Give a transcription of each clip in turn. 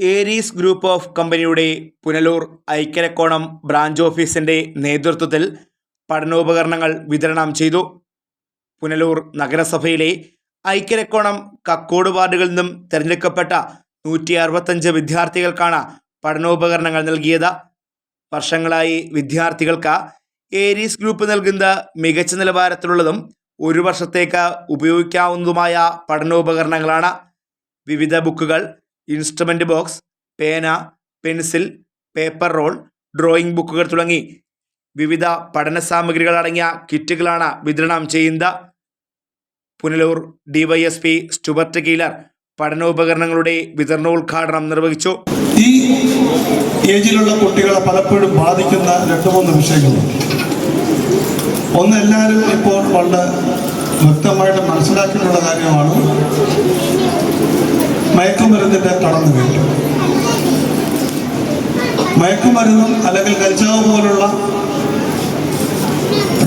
Aries group of കമ്പനിയുടെ Punalur Aikkarakonam branch ഓഫീസിന്റെ നേതൃത്വത്തിൽ പഠനോപകരണങ്ങൾ വിതരണം ചെയ്തു. പുനലൂർ നഗരസഭയിലെ ഐക്കരക്കോണം കക്കോട് വാർഡുകളിൽ നിന്നും തിരഞ്ഞെടുക്കപ്പെട്ട നൂറ്റി അറുപത്തഞ്ച് വിദ്യാർത്ഥികൾക്കാണ് പഠനോപകരണങ്ങൾ നൽകിയത്. വർഷങ്ങളായി വിദ്യാർത്ഥികൾക്ക് ഏരീസ് ഗ്രൂപ്പ് നൽകുന്ന മികച്ച നിലവാരത്തിലുള്ളതും ഒരു വർഷത്തേക്ക് ഉപയോഗിക്കാവുന്നതുമായ പഠനോപകരണങ്ങളാണ്. വിവിധ ബുക്കുകൾ ഇൻസ്ട്രുമെന്റ് ബോക്സ് പേന പെൻസിൽ പേപ്പർ റോൾ ഡ്രോയിങ് ബുക്കുകൾ തുടങ്ങി. വിവിധ പഠന സാമഗ്രികൾ അടങ്ങിയ കിറ്റുകളാണ് വിതരണം ചെയ്യുന്നത്. പുനലൂർ ഡിവൈഎസ്പി സ്റ്റുബർട്ട് കീലർ പഠനോപകരണങ്ങളുടെ വിതരണോദ്ഘാടനം നിർവഹിച്ചു. ഈ ഏജിലുള്ള കുട്ടികളെ പലപ്പോഴും ബാധിക്കുന്ന രണ്ടു മൂന്ന് വിഷയങ്ങളുണ്ട് ഒന്ന് എല്ലാവരും ഇപ്പോൾ പണ്ട് വ്യക്തമായിട്ട് മനസ്സിലാക്കിയിട്ടുള്ള കാര്യമാണ്. മയക്കുമരുന്നിന്റെ കടന്നുകയറ്റം മയക്കുമരുന്നും അല്ലെങ്കിൽ കഞ്ചാവ് പോലുള്ള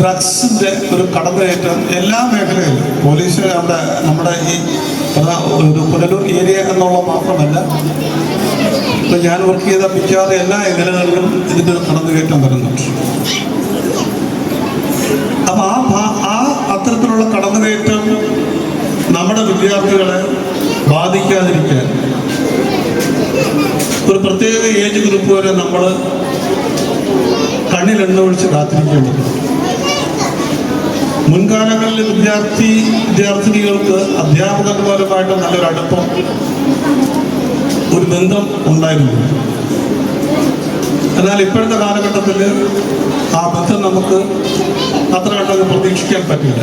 ഡ്രഗ്സിന്റെ ഒരു കടന്നുകയറ്റം എല്ലാ മേഖലയിലും. പോലീസ് നമ്മുടെ നമ്മുടെ ഈ ഒരു പുനലൂർ ഏരിയ എന്നുള്ള മാത്രമല്ല ഇപ്പൊ ഞാൻ വർക്ക് ചെയ്ത മിക്കവാറും എല്ലാ മേഖലകളിലും ഇതിന് കടന്നുകയറ്റം വരുന്നുണ്ട്. അപ്പൊ ആ ആ അത്തരത്തിലുള്ള കടന്നുകയറ്റം നമ്മുടെ വിദ്യാർത്ഥികളെ ബാധിക്കാതിരിക്കാൻ ഒരു പ്രത്യേക ഏജ് ഗ്രൂപ്പ് വരെ നമ്മൾ കണ്ണിലെണ്ണ ഒഴിച്ച് കാത്തിരിക്കേണ്ടത് മുൻകാലങ്ങളിൽ വിദ്യാർത്ഥി വിദ്യാർത്ഥിനികൾക്ക് അധ്യാപകന്മാരുമായിട്ട് നല്ലൊരു അടുപ്പം ഒരു ബന്ധം ഉണ്ടായിരുന്നു. എന്നാൽ ഇപ്പോഴത്തെ കാലഘട്ടത്തിൽ ആ ബന്ധം നമുക്ക് അത്ര കണ്ടത് പ്രതീക്ഷിക്കാൻ പറ്റില്ല.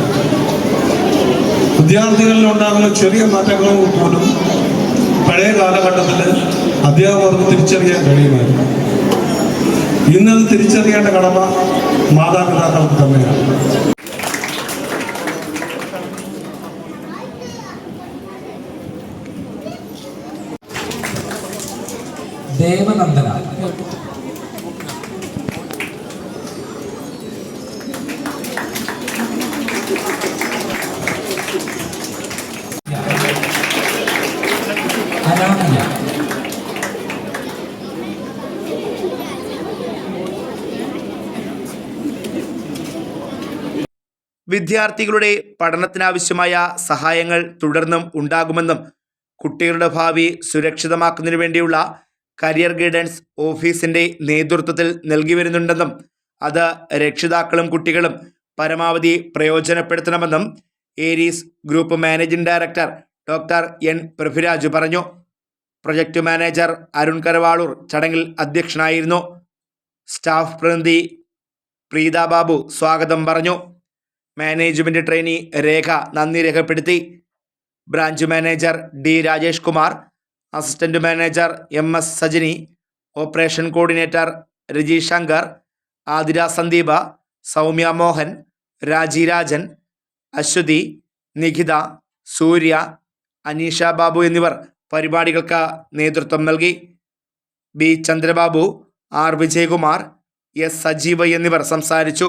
വിദ്യാർത്ഥികളിൽ ഉണ്ടാകുന്ന ചെറിയ മാറ്റങ്ങൾ പോലും പഴയ കാലഘട്ടത്തിൽ അധ്യാപകർക്ക് തിരിച്ചറിയാൻ കഴിയുമായിരുന്നു. ഇന്നത് തിരിച്ചറിയേണ്ട കടമ മാതാപിതാക്കൾക്ക് തന്നെയാണ്. ദേവനന്ദന വിദ്യാർത്ഥികളുടെ പഠനത്തിനാവശ്യമായ സഹായങ്ങൾ തുടർന്നും ഉണ്ടാകുമെന്നും കുട്ടികളുടെ ഭാവി സുരക്ഷിതമാക്കുന്നതിനു വേണ്ടിയുള്ള കരിയർ ഗൈഡൻസ് ഓഫീസിന്റെ നേതൃത്വത്തിൽ നൽകി വരുന്നുണ്ടെന്നും അത് രക്ഷിതാക്കളും കുട്ടികളും പരമാവധി പ്രയോജനപ്പെടുത്തണമെന്നും Aries group managing director doctor N Prithviraj പറഞ്ഞു. പ്രൊജക്ട് മാനേജർ അരുൺ കരവാളൂർ ചടങ്ങിൽ അധ്യക്ഷനായിരുന്നു. സ്റ്റാഫ് പ്രതിനിധി പ്രീത ബാബു സ്വാഗതം പറഞ്ഞു. മാനേജ്മെന്റ് ട്രെയിനി രേഖ നന്ദി രേഖപ്പെടുത്തി. Branch manager D Rajesh Kumar assistant manager M S Sajini operation coordinator Reji Shankar Athira Sandeepa Soumya Mohan Raji Rajan Aswathi Nikhita സൂര്യ അനീഷ ബാബു എന്നിവർ പരിപാടികൾക്ക് നേതൃത്വം നൽകി. B Chandrababu R Vijayakumar S Sajeev എന്നിവർ സംസാരിച്ചു.